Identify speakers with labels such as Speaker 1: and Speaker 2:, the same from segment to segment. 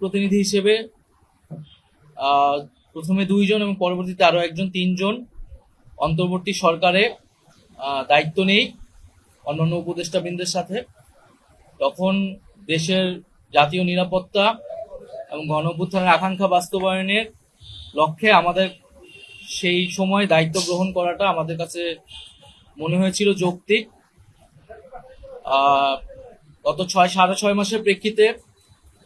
Speaker 1: প্রতিনিধি হিসেবে প্রথমে দুইজন এবং পরবর্তীতে আরও একজন, তিনজন অন্তর্বর্তী সরকারে দায়িত্ব নেই অন্যান্য উপদেষ্টাবৃন্দের সাথে। তখন দেশের জাতীয় নিরাপত্তা এবং গণ আকাঙ্ক্ষা বাস্তবায়নের লক্ষ্যে আমাদের সেই সময় দায়িত্ব গ্রহণ করাটা আমাদের কাছে মনে হয়েছিল যৌক্তিক। গত ছয়, সাড়ে ছয় মাসের প্রেক্ষিতে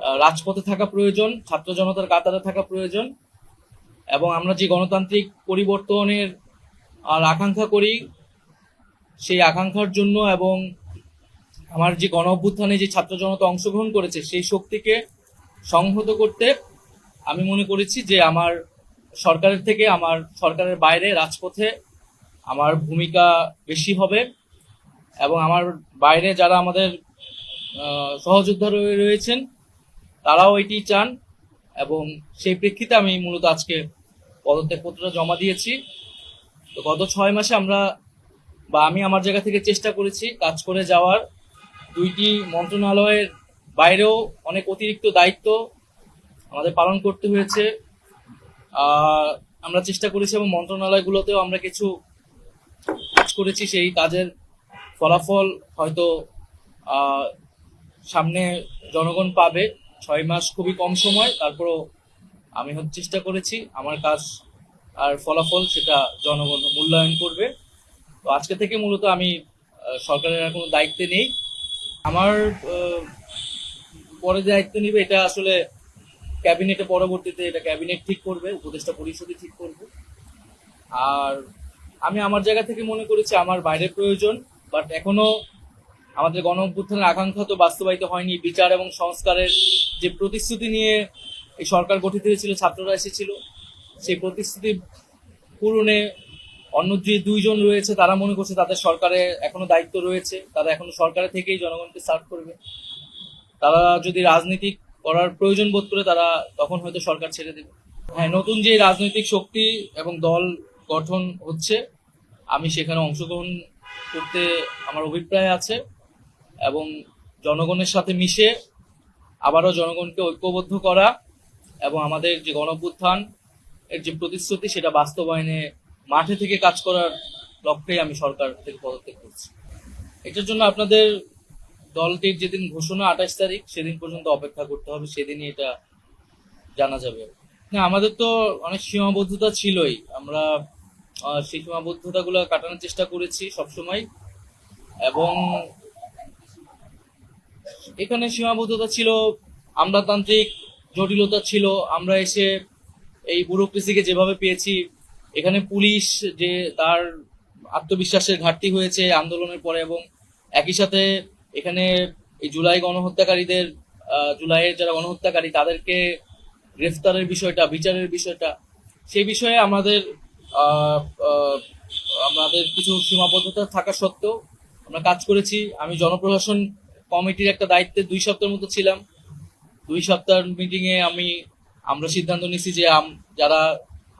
Speaker 1: রাজপথে থাকা প্রয়োজন, ছাত্র জনতার কাতারে থাকা প্রয়োজন, এবং আমরা যে গণতান্ত্রিক পরিবর্তনের আর আকাঙ্ক্ষা করি, সেই আকাঙ্ক্ষার জন্য এবং আমার যে গণ অভ্যুত্থানে যে ছাত্র জনতা অংশগ্রহণ করেছে, সেই শক্তিকে সংহত করতে আমি মনে করেছি যে আমার সরকারের থেকে, আমার সরকারের বাইরে রাজপথে আমার ভূমিকা বেশি হবে এবং আমার বাইরে যারা আমাদের সহযোদ্ধা রয়ে- রয়েছেন তারাও এটি চান এবং সেই প্রেক্ষিতে আমি মূলত আজকে পদত্যাগপত্রটা জমা দিয়েছি। তো গত ছয় মাসে আমরা বা আমি আমার জায়গা থেকে চেষ্টা করেছি কাজ করে যাওয়ার। দুইটি মন্ত্রণালয়ের বাইরেও অনেক অতিরিক্ত দায়িত্ব আমাদের পালন করতে হয়েছে। আমরা চেষ্টা করেছি এবং মন্ত্রণালয়গুলোতেও আমরা কিছু কাজ করেছি, সেই কাজের ফলাফল হয়তো সামনে জনগণ পাবে। ছয় মাস খুবই কম সময়, তারপরও আমি হচ্ছে চেষ্টা করেছি, আমার কাজ আর ফলাফল সেটা জনগণ মূল্যায়ন করবে। তো আজকে থেকে মূলত আমি সরকারের আর কোনো দায়িত্বে নেই। আমার পরে দায়িত্ব নিবে, এটা আসলে ক্যাবিনেটে পরবর্তীতে এটা ক্যাবিনেট ঠিক করবে, উপদেষ্টা পরিষদই ঠিক করবে। আর আমি আমার জায়গা থেকে মনে করেছি আমার বাইরে প্রয়োজন বাট এখনও আমাদের গণ অভ্যুত্থানের আকাঙ্ক্ষা তো বাস্তবায়িত হয়নি। বিচার এবং সংস্কারের যে প্রতিশ্রুতি নিয়ে এই সরকার গঠিত হয়েছিল, ছাত্ররা এসেছিল, সেই প্রতিশ্রুতি পূরণে অন্য যে দুইজন রয়েছে, তারা মনে করছে তাদের সরকারে এখনও দায়িত্ব রয়েছে, তারা এখনও সরকারে থেকেই জনগণকে সার্ভ করবে। তারা যদি রাজনীতি করার প্রয়োজন বোধ করে, তারা তখন হয়তো সরকার ছেড়ে দেবে। হ্যাঁ নতুন যে রাজনৈতিক শক্তি এবং দল গঠন হচ্ছে, আমি সেখানে অংশগ্রহণ করতে আমার অভিপ্রায় আছে এবং জনগণের সাথে মিশে আবারও জনগণকে ঐক্যবদ্ধ করা এবং আমাদের যে গণভ্যুত্থান এর যে প্রতিশ্রুতি, সেটা বাস্তবায়নে মাঠে থেকে কাজ করার লক্ষ্যেই আমি সরকার থেকে পদত্যাগ করছি। এটার জন্য আপনাদের দলটির যেদিন ঘোষণা আঠাশ তারিখ, সেদিন পর্যন্ত অপেক্ষা করতে হবে, সেদিনই এটা জানা যাবে। না আমাদের তো অনেক সীমাবদ্ধতা ছিলই। আমরা সেই সীমাবদ্ধতাগুলো কাটানোর চেষ্টা করেছি সবসময় এবং এখানে সীমাবদ্ধতা ছিল, আমলাতান্ত্রিক জটিলতা ছিল, আমরা এসে এই ব্যুরোক্রেসিকে যেভাবে পেয়েছি, এখানে পুলিশ যে তার আত্মবিশ্বাসের ঘাটতি হয়েছে আন্দোলনের পরে এবং একই সাথে এখানে এই জুলাই গণহত্যাকারীদের জুলাইয়ের যারা গণহত্যাকারী তাদেরকে গ্রেফতারের বিষয়টা, বিচারের বিষয়টা, সেই বিষয়ে আমাদের আমাদের কিছু সীমাবদ্ধতা থাকা সত্ত্বেও আমরা কাজ করেছি। আমি জনপ্রশাসন কমিটির একটা দায়িত্বে দুই সপ্তাহের মতো ছিলাম। দুই সপ্তাহের মিটিং এ আমি, আমরা সিদ্ধান্ত নিয়েছি যে যারা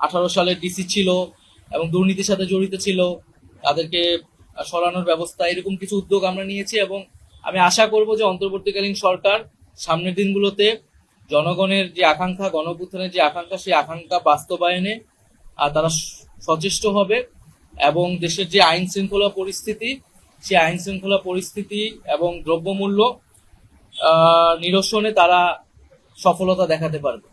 Speaker 1: আঠারো সালের ডিসি ছিল এবং দুর্নীতির সাথে জড়িত ছিল, তাদেরকে সরানোর ব্যবস্থা, এরকম কিছু উদ্যোগ আমরা নিয়েছি এবং আমি আশা করব যে অন্তর্বর্তীকালীন সরকার সামনের দিনগুলোতে জনগণের যে আকাঙ্ক্ষা, গণঅভ্যুত্থানের যে আকাঙ্ক্ষা, সেই আকাঙ্ক্ষা বাস্তবায়নে তারা সচেষ্ট হবে এবং দেশের যে আইন শৃঙ্খলা পরিস্থিতি সেই আইন শৃঙ্খলা পরিস্থিতি এবং দ্রব্যমূল্য নিরসনে তারা সফলতা দেখাতে পারবে।